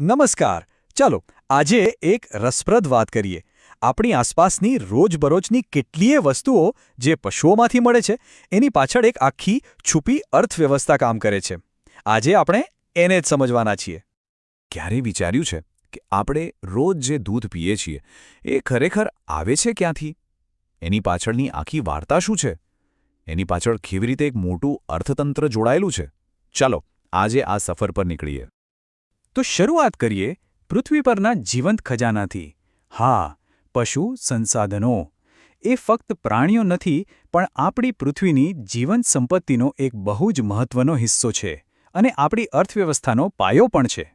નમસ્કાર. ચાલો, આજે એક રસપ્રદ વાત કરીએ. આપણી આસપાસની રોજબરોજની કેટલીય વસ્તુઓ જે પશુઓમાંથી મળે છે, એની પાછળ એક આખી છુપી અર્થવ્યવસ્થા કામ કરે છે. આજે આપણે એને જ સમજવાના છીએ. ક્યારે વિચાર્યું છે કે આપણે રોજ જે દૂધ પીએ છીએ, એ ખરેખર આવે છે ક્યાંથી? એની પાછળની આખી વાર્તા શું છે? એની પાછળ કેવી રીતે એક મોટું અર્થતંત્ર જોડાયેલું છે? ચાલો, આજે આ સફર પર નીકળીએ. તો શરૂઆત કરીએ પૃથ્વી પરના જીવંત ખજાનાથી. હા, પશુ, સંસાધનો. એ ફક્ત પ્રાણીઓ નથી, પણ આપણી પૃથ્વીની જીવંત સંપત્તિનો એક બહુ જ મહત્વનો હિસ્સો છે અને આપણી અર્થવ્યવસ્થાનો પાયો પણ છે.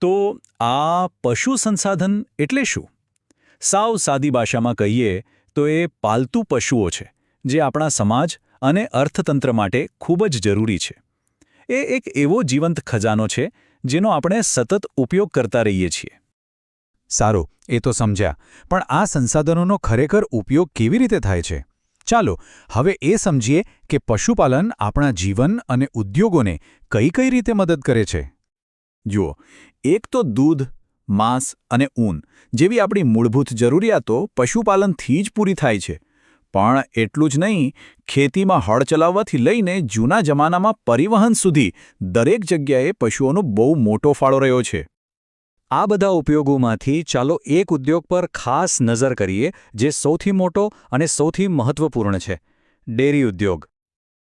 તો આ પશુ સંસાધન એટલે શું? સાવ સાદી ભાષામાં કહીએ તો એ પાલતુ પશુઓ છે, જે આપણા સમાજ અને અર્થતંત્ર માટે ખૂબ જ જરૂરી છે. એ એક એવો જીવંત ખજાનો છે, જેનો આપણે સતત ઉપયોગ કરતા રહીએ છીએ. સારું, એ તો સમજ્યા, પણ આ સંસાધનોનો ખરેખર ઉપયોગ કેવી રીતે થાય છે? ચાલો, હવે એ સમજીએ કે પશુપાલન આપણા જીવન અને ઉદ્યોગોને કઈ કઈ રીતે મદદ કરે છે. જુઓ, એક તો દૂધ, માંસ અને ઊન જેવી આપણી મૂળભૂત જરૂરિયાતો પશુપાલનથી જ પૂરી થાય છે. પણ એટલું જ નહીં, ખેતીમાં હળ ચલાવવાથી લઈને જૂના જમાનામાં પરિવહન સુધી દરેક જગ્યાએ પશુઓનો બહુ મોટો ફાળો રહ્યો છે. આ બધા ઉપયોગોમાંથી ચાલો એક ઉદ્યોગ પર ખાસ નજર કરીએ જે સૌથી મોટો અને સૌથી મહત્વપૂર્ણ છે, ડેરી ઉદ્યોગ.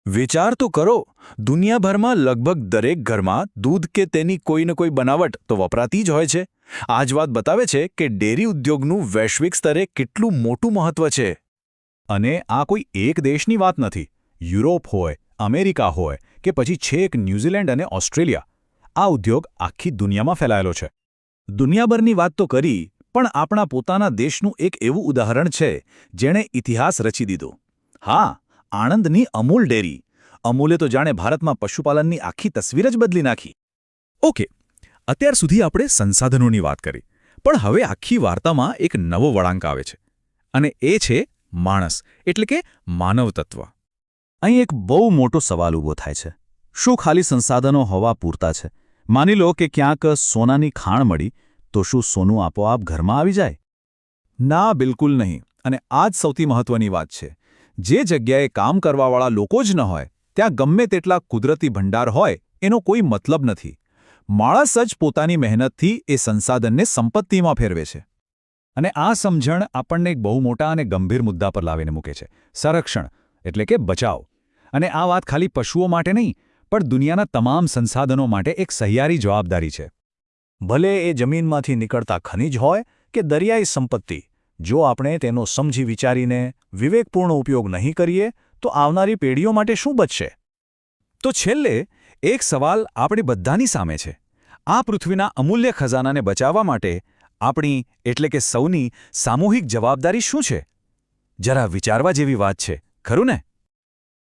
વિચાર તો કરો, દુનિયાભરમાં લગભગ દરેક ઘરમાં દૂધ કે તેની કોઈ ને કોઈ બનાવટ તો વપરાતી જ હોય છે. આ જ વાત બતાવે છે કે ડેરી ઉદ્યોગનું વૈશ્વિક સ્તરે કેટલું મોટું મહત્વ છે. અને આ કોઈ એક દેશની વાત નથી. યુરોપ હોય, અમેરિકા હોય કે પછી છેક ન્યૂઝીલેન્ડ અને ઓસ્ટ્રેલિયા. આ ઉદ્યોગ આખી દુનિયામાં ફેલાયેલો છે. દુનિયાભરની વાત તો કરી, પણ આપણા પોતાના દેશનું એક એવું ઉદાહરણ છે, જેણે ઇતિહાસ રચી દીધો. હા, આણંદની અમૂલ ડેરી. અમૂલે તો જાણે ભારતમાં પશુપાલનની આખી તસવીર જ બદલી નાખી. ઓકે, અત્યાર સુધી આપણે સંસાધનોની વાત કરી, પણ હવે આખી વાર્તામાં એક નવો વળાંક આવે છે. અને એ છે માણસ, એટલે કે માનવ તત્વ અહીં એક બહુ મોટો સવાલ ઊભો થાય છે. શું ખાલી સંસાધનો હોવા પૂરતા છે? માની લો કે ક્યાંક સોનાની ખાણ મળી, તો શું સોનું આપોઆપ ઘરમાં આવી જાય? ના, બિલકુલ નહીં. અને આ જ સૌથી મહત્વની વાત છે. જે જગ્યાએ કામ કરવાવાળા લોકો જ ન હોય, ત્યાં ગમે તેટલા કુદરતી ભંડાર હોય, એનો કોઈ મતલબ નથી. માણસ જ પોતાની મહેનતથી એ સંસાધનને સંપત્તિમાં ફેરવે છે. અને આ સમજણ આપણને એક બહુ મોટા અને ગંભીર મુદ્દા પર લાવીને મૂકે છે. સંરક્ષણ એટલે કે બચાવ. અને આ વાત ખાલી પશુઓ માટે નહીં, પણ દુનિયાના તમામ સંસાધનો માટે એક સહિયારી જવાબદારી છે. ભલે એ જમીનમાંથી નીકળતા ખનિજ હોય કે દરિયાઈ સંપત્તિ, જો આપણે તેનો સમજી વિચારીને વિવેકપૂર્ણ ઉપયોગ નહીં કરીએ, તો આવનારી પેઢીઓ માટે શું બચશે? તો છેલ્લે એક સવાલ આપણી બધાની સામે છે. આ પૃથ્વીના અમૂલ્ય ખજાનાને બચાવવા માટે આપણી, એટલે કે સૌની, સામૂહિક જવાબદારી શું છે? જરા વિચારવા જેવી વાત છે, ખરું ને?